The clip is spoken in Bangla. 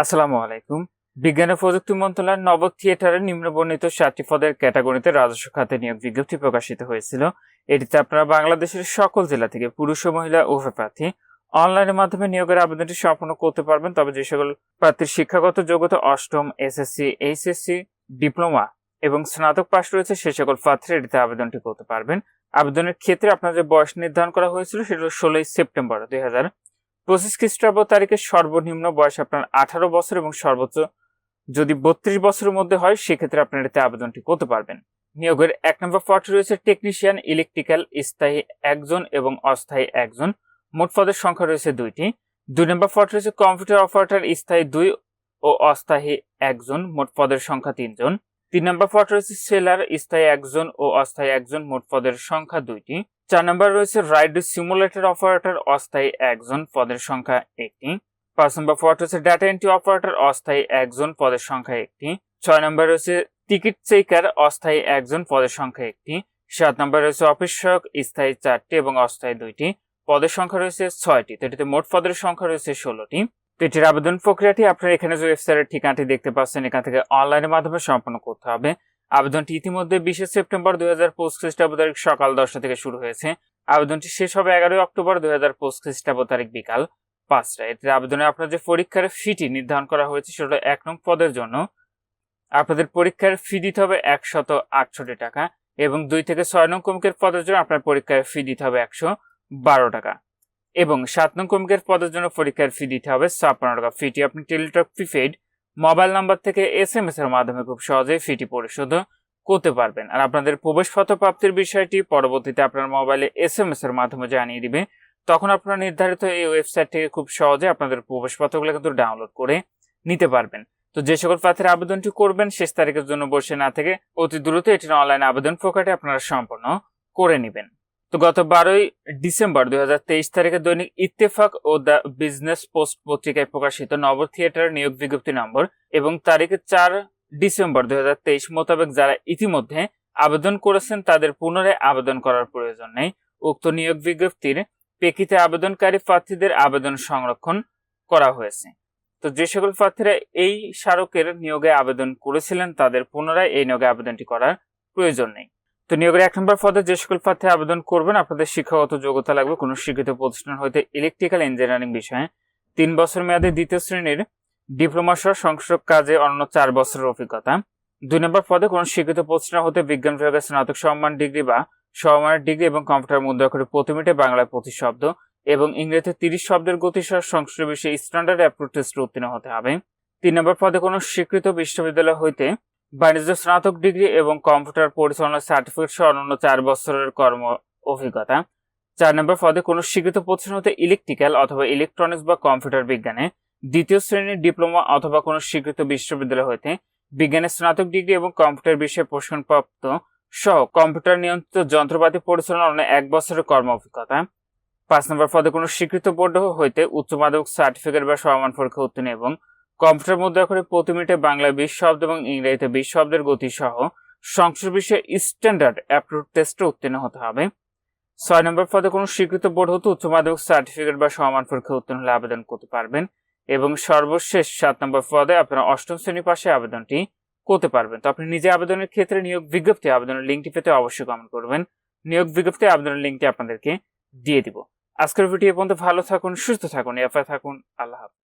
আসসালামু আলাইকুম। বিজ্ঞান ও প্রযুক্তি মন্ত্রণালয়ের নব থিয়েটারের নিম্নবর্ণিত সাতটি পদের ক্যাটাগরিতে রাজস্ব খাতে নিয়োগ বিজ্ঞপ্তি প্রকাশিত হয়েছিল। এটিতে আপনারা বাংলাদেশের সকল জেলা থেকে পুরুষ ও মহিলা উভয় প্রার্থী অনলাইনের মাধ্যমে নিয়োগের আবেদনটি সম্পন্ন করতে পারবেন। তবে যে সকল প্রার্থীর শিক্ষাগত যোগ্যতা অষ্টম, এসএসসি, এইচএসসি, ডিপ্লোমা এবং স্নাতক পাশ রয়েছে, সে সকল প্রার্থীরা এটিতে আবেদনটি করতে পারবেন। আবেদনের ক্ষেত্রে আপনার যে বয়স নির্ধারণ করা হয়েছিল সেটা ষোলোই সেপ্টেম্বর দুই হাজার পঁচিশ খ্রিস্টাব্দ তারিখে সর্বনিম্ন বয়স আপনার আঠারো বছর এবং সর্বোচ্চ যদি বত্রিশ বছরের মধ্যে হয়, সেক্ষেত্রে আপনার এতে আবেদনটি করতে পারবেন। নিয়োগের এক নম্বর পদটি রয়েছে টেকনিশিয়ান ইলেকট্রিক্যাল স্থায়ী একজন এবং অস্থায়ী একজন। মোট পদের সংখ্যা রয়েছে দুইটি। দুই নম্বর পদ রয়েছে কম্পিউটার অপারেটর স্থায়ী দুই ও অস্থায়ী একজন। মোট পদের সংখ্যা তিনজন। তিন নম্বর পদ রয়েছে সেলার, স্থায়ী একজন ও অস্থায়ী একজন, মোট পদের সংখ্যা দুইটি। চার নম্বর রয়েছে রাইড সিমুলেটর অপারেটর অস্থায়ী একজন, পদের সংখ্যা একটি। পাঁচ নম্বর পদ রয়েছে ডাটা এন্ট্রি অপারেটর অস্থায়ী একজন, পদের সংখ্যা একটি। ছয় নম্বর রয়েছে টিকিট চেকার অস্থায়ী একজন, পদের সংখ্যা একটি। সাত নম্বর রয়েছে অফিস সহায়ক স্থায়ী চারটি এবং অস্থায়ী দুইটি। পদের সংখ্যা রয়েছে ছয়টি, তো এটিতে মোট পদের সংখ্যা রয়েছে ষোলোটি। তো এটির আবেদন প্রক্রিয়াটি আপনারা এখানে যে ওয়েবসাইটের ঠিকানাটি দেখতে পাচ্ছেন, এখান থেকে অনলাইনের মাধ্যমে সম্পন্ন করতে হবে। আবেদনটি ইতিমধ্যে বিশে সেপ্টেম্বর দুই হাজার পঁচিশ খ্রিস্টাব্দ তারিখ সকাল দশটা থেকে শুরু হয়েছে। আবেদনটি শেষ হবে এগারোই অক্টোবর দুই হাজার পঁচিশ খ্রিস্টাব্দ তারিখ বিকাল পাঁচটা এতে আবেদনে আপনার যে পরীক্ষার ফিটি নির্ধারণ করা হয়েছে, সেটা এক নং পদের জন্য। আপনাদের পরীক্ষার ফি দিতে হবে একশত আটষট্টি টাকা এবং দুই থেকে ছয় নং কমিকের পদের জন্য আপনার পরীক্ষার ফি দিতে হবে একশো বারো টাকা। এবং সাত নং কমিকের পদের জন্য পরীক্ষার ফি দিতে হবে ছাপ্পান্ন টাকা। ফিটি আপনি টেলিটক প্রিপেড মোবাইল নাম্বার থেকে এস এম এস এর মাধ্যমে খুব সহজেই ফিটি পরিশোধ করতে পারবেন। আর আপনাদের প্রবেশপত্র প্রাপ্তির বিষয়টি পরবর্তীতে আপনার মোবাইলে এস এম এস এর মাধ্যমে জানিয়ে দিবে। তখন আপনারা নির্ধারিত এই ওয়েবসাইট থেকে খুব সহজে আপনাদের প্রবেশপত্রগুলো কিন্তু ডাউনলোড করে নিতে পারবেন। তো যে সকল প্রার্থীর আবেদনটি করবেন, শেষ তারিখের জন্য বসে না থেকে অতি দ্রুত এটির অনলাইন আবেদন প্রক্রিয়াটি আপনারা সম্পন্ন করে নেবেন। তো গত বারোই ডিসেম্বর দুই তেইশ তারিখে দৈনিক ইত্তেফাক ও দ্য বিজনেস পোস্ট পত্রিকায় প্রকাশিত নব থিয়েটার নিয়োগ বিজ্ঞপ্তি নম্বর এবং তারিখে চার ডিসেম্বর দুই তেইশ মোতাবেক যারা ইতিমধ্যে আবেদন করেছেন তাদের পুনরায় আবেদন করার প্রয়োজন নেই। উক্ত নিয়োগ বিজ্ঞপ্তির প্রেক্ষিতে আবেদনকারী প্রার্থীদের আবেদন সংরক্ষণ করা হয়েছে। তো যে সকল প্রার্থীরা এই স্মারকের নিয়োগে আবেদন করেছিলেন তাদের পুনরায় এই নিয়োগে আবেদনটি করার প্রয়োজন নেই। তো নিয়োগের এক নম্বর পদে যে সকল প্রার্থী আবেদন করবেন, আপনাদের শিক্ষাগত যোগ্যতা লাগবে কোনো শিক্ষিত প্রতিষ্ঠান হইতে ইলেকট্রিক্যাল ইঞ্জিনিয়ারিং বিষয়ে। তিন বছর মেয়াদে দ্বিতীয় শ্রেণির ডিপ্লোমা সহ সংসদ কাজে অন্য চার বছরের অভিজ্ঞতা। দুই নম্বর পদে কোনো শিক্ষিত প্রতিষ্ঠান হতে বিজ্ঞান বিভাগের স্নাতক সম্মান ডিগ্রি বা সমমানের ডিগ্রি এবং কম্পিউটার মুদ্রা করে প্রতি মিনিটে বাংলায় পঁচিশ শব্দ এবং ইংরেজিতে তিরিশ শব্দের গতিসহ সংস্কৃত বিষয়ে স্ট্যান্ডার্ড অ্যাপ্রুভ টেস্ট উত্তীর্ণ হতে হবে। তিন নম্বর পদে কোনো স্বীকৃত বিশ্ববিদ্যালয় হইতে বাণিজ্য স্নাতক ডিগ্রি এবং কম্পিউটার পরিচালনা সার্টিফিকেট সহ অন্যান্য চার বছরের কর্ম অভিজ্ঞতা। চার নম্বর পদে কোনো স্বীকৃত প্রতিষ্ঠান হতে ইলেকট্রিক্যাল অথবা ইলেকট্রনিক্স বা কম্পিউটার বিজ্ঞানে, দ্বিতীয় শ্রেণির ডিপ্লোমা অথবা কোনো স্বীকৃত বিশ্ববিদ্যালয় হইতে বিজ্ঞানের স্নাতক ডিগ্রি এবং কম্পিউটার বিষয়ে প্রশিক্ষণপ্রাপ্ত সহ কম্পিউটার নিয়ন্ত্রিত যন্ত্রপাতি পরিচালনা অন্য এক বছরের কর্ম অভিজ্ঞতা। পাঁচ নম্বর পদে কোনো স্বীকৃত বোর্ড হইতে উচ্চ মাধ্যমিক সার্টিফিকেট বা সমান পরীক্ষা উত্তীর্ণ এবং কম্পিউটার মুদ্রা করে প্রতি মিনিটে বাংলায় বিশ শব্দ এবং ইংরেজিতে বিশ শব্দের গতি সহ সংস্কৃত বিষয়ে স্ট্যান্ডার্ড অ্যাপ্রুভ টেস্টে উত্তীর্ণ হতে হবে। ছয় নম্বর পদে কোনো স্বীকৃত বোর্ড হতে উচ্চ মাধ্যমিক সার্টিফিকেট বা সমান পরীক্ষা উত্তীর্ণ হলে আবেদন করতে পারবেন এবং সর্বশেষ সাত নম্বর পদে আপনারা অষ্টম শ্রেণি পাশে আবেদনটি করতে পারবেন। তো আপনি নিজে আবেদনের ক্ষেত্রে নিয়োগ বিজ্ঞপ্তি আবেদনের লিঙ্কটি পেতে অবশ্যই কমেন্ট করবেন। নিয়োগ বিজ্ঞপ্তি আবেদনের লিঙ্কটি আপনাদেরকে দিয়ে দিব। আজকের ভিডিও পর্যন্ত ভালো থাকুন, সুস্থ থাকুন এফআই থাকুন। আল্লাহ হাফেজ।